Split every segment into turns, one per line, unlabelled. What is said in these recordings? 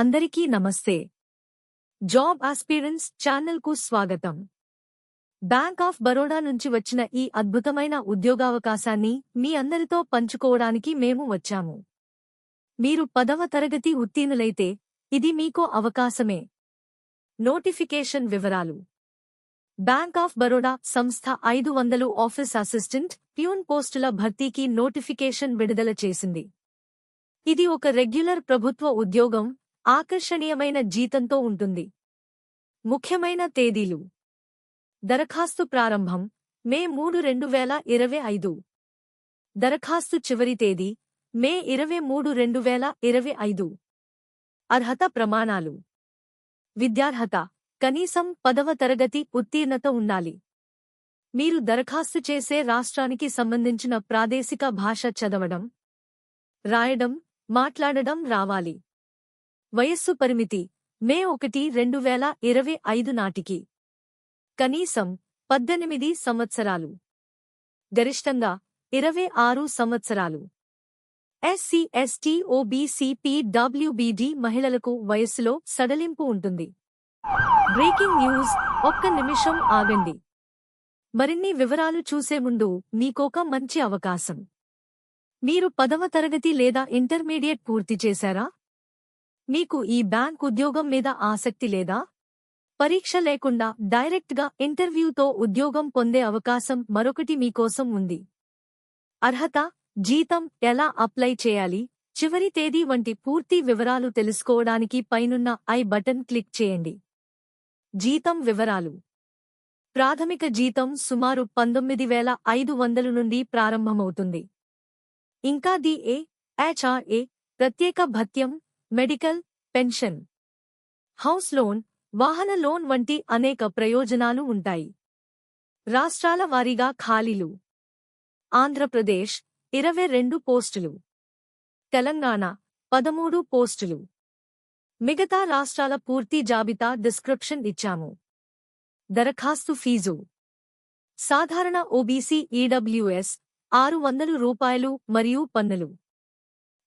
అందరికీ నమస్తే. Job aspirants ఛానల్కు స్వాగతం. బ్యాంక్ ఆఫ్ బరోడా నుంచి వచ్చిన ఈ అద్భుతమైన ఉద్యోగావకాశాన్ని మీ అందరితో పంచుకోవడానికి మేము వచ్చాము. మీరు పదవ తరగతి ఉత్తీర్ణులైతే ఇది మీకో అవకాశమే. నోటిఫికేషన్ వివరాలు. బ్యాంక్ ఆఫ్ బరోడా సంస్థ ఐదు వందలు ఆఫీస్ అసిస్టెంట్ ప్యూన్ పోస్టుల భర్తీకి నోటిఫికేషన్ విడుదల చేసింది. ఇది ఒక రెగ్యులర్ ప్రభుత్వ ఉద్యోగం ఆకర్షణీయమైన జీతంతో ఉంటుంది. ముఖ్యమైన తేదీలు. దరఖాస్తు ప్రారంభం మే మూడు రెండు వేల ఇరవై ఐదు. దరఖాస్తు చివరి తేదీ మే ఇరవై మూడు రెండు వేల ఇరవై ఐదు. అర్హత ప్రమాణాలు. విద్యార్హత కనీసం పదవ తరగతి ఉత్తీర్ణత ఉండాలి. మీరు దరఖాస్తు చేసే రాష్ట్రానికి సంబంధించిన ప్రాదేశిక భాష చదవడం రాయడం మాట్లాడడం రావాలి. వయస్సు పరిమితి మే ఒకటి రెండు వేల ఇరవై ఐదు నాటికి. కనీసం పద్దెనిమిది సంవత్సరాలు. గరిష్టంగా ఇరవై ఆరు సంవత్సరాలు. ఎస్సీ ఎస్టీ ఓబీసీ పీడబ్ల్యూబీడీ మహిళలకు వయస్సులో సడలింపు ఉంటుంది. బ్రేకింగ్ న్యూస్ ఒక్క నిమిషం ఆగండి. మరిన్ని వివరాలు చూసే ముందు మీకొక మంచి అవకాశం. మీరు పదవ తరగతి లేదా ఇంటర్మీడియట్ పూర్తి చేశారా? మీకు ఈ బ్యాంక్ ఉద్యోగం మీద ఆసక్తి లేదా? పరీక్ష లేకుండా డైరెక్ట్గా ఇంటర్వ్యూతో ఉద్యోగం పొందే అవకాశం మరొకటి మీకోసం ఉంది. అర్హత జీతం ఎలా అప్లై చేయాలి? చివరి తేదీ వంటి పూర్తి వివరాలు తెలుసుకోవడానికి పైనున్న ఐ బటన్ క్లిక్ చేయండి. జీతం వివరాలు. ప్రాథమిక జీతం సుమారు పంతొమ్మిది వేల ఐదు వందల నుండి ప్రారంభమవుతుంది. ఇంకా ది ఏ హెచ్ఆర్ఏ ప్రత్యేక భత్యం మెడికల్ పెన్షన్ హౌస్ లోన్ వాహన లోన్ వంటి అనేక ప్రయోజనాలు ఉంటాయి. రాష్ట్రాల వారీగా ఖాళీలు ఆంధ్రప్రదేశ్ ఇరవై రెండు పోస్టులు తెలంగాణ పదమూడు పోస్టులు. మిగతా రాష్ట్రాల పూర్తి జాబితా డిస్క్రిప్షన్ ఇచ్చాము. దరఖాస్తు ఫీజు సాధారణ ఓబీసీ ఈడబ్ల్యూఎస్ ఆరు వందలు రూపాయలు మరియు పన్నులు.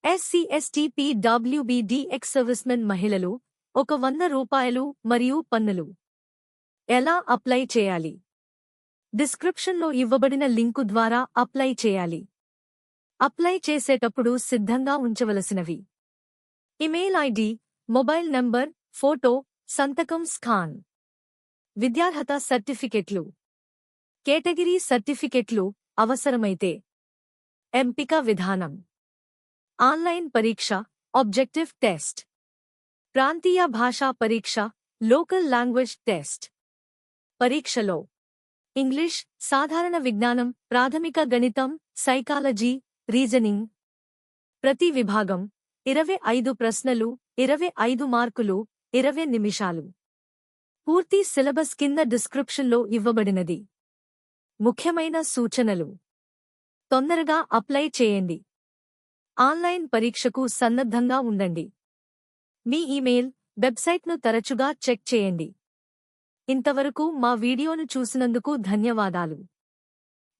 SC ST PWBD ex servicemen మహిళలు ఒక వంద రూపాయలు మరియు పన్నులు. ఎలా అప్లై చేయాలి? డిస్క్రిప్షన్లో ఇవ్వబడిన లింకు ద్వారా అప్లై చేయాలి. అప్లై చేసేటప్పుడు సిద్ధంగా ఉంచవలసినవి. Email ID mobile number photo సంతకం స్కాన్. విద్యార్హత సర్టిఫికెట్లు. కేటగిరీ సర్టిఫికెట్లు అవసరమైతే. ఎంపిక విధానం. ఆన్లైన్ పరీక్ష ఆబ్జెక్టివ్ టెస్ట్. ప్రాంతీయ భాషా పరీక్ష లోకల్ లాంగ్వేజ్ టెస్ట్. పరీక్షలో. ఇంగ్లీష్ సాధారణ విజ్ఞానం ప్రాథమిక గణితం సైకాలజీ రీజనింగ్. ప్రతి విభాగం ఇరవై ఐదు ప్రశ్నలు ఇరవై ఐదు మార్కులు ఇరవై నిమిషాలు. పూర్తి సిలబస్ కింద డిస్క్రిప్షన్లో ఇవ్వబడినది. ముఖ్యమైన సూచనలు. తొందరగా అప్లై చేయండి. ఆన్లైన్ పరీక్షకు సన్నద్ధంగా ఉండండి. మీ ఇమెయిల్ వెబ్సైట్ను తరచుగా చెక్ చేయండి. ఇంతవరకు మా వీడియోను చూసినందుకు ధన్యవాదాలు.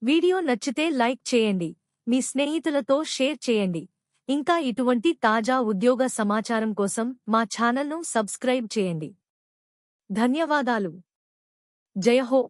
వీడియో నచ్చితే లైక్ చేయండి. మీ స్నేహితులతో షేర్ చేయండి. ఇంకా ఇటువంటి తాజా ఉద్యోగ సమాచారం కోసం మా ఛానల్ను సబ్స్క్రైబ్ చేయండి. ధన్యవాదాలు. జయహో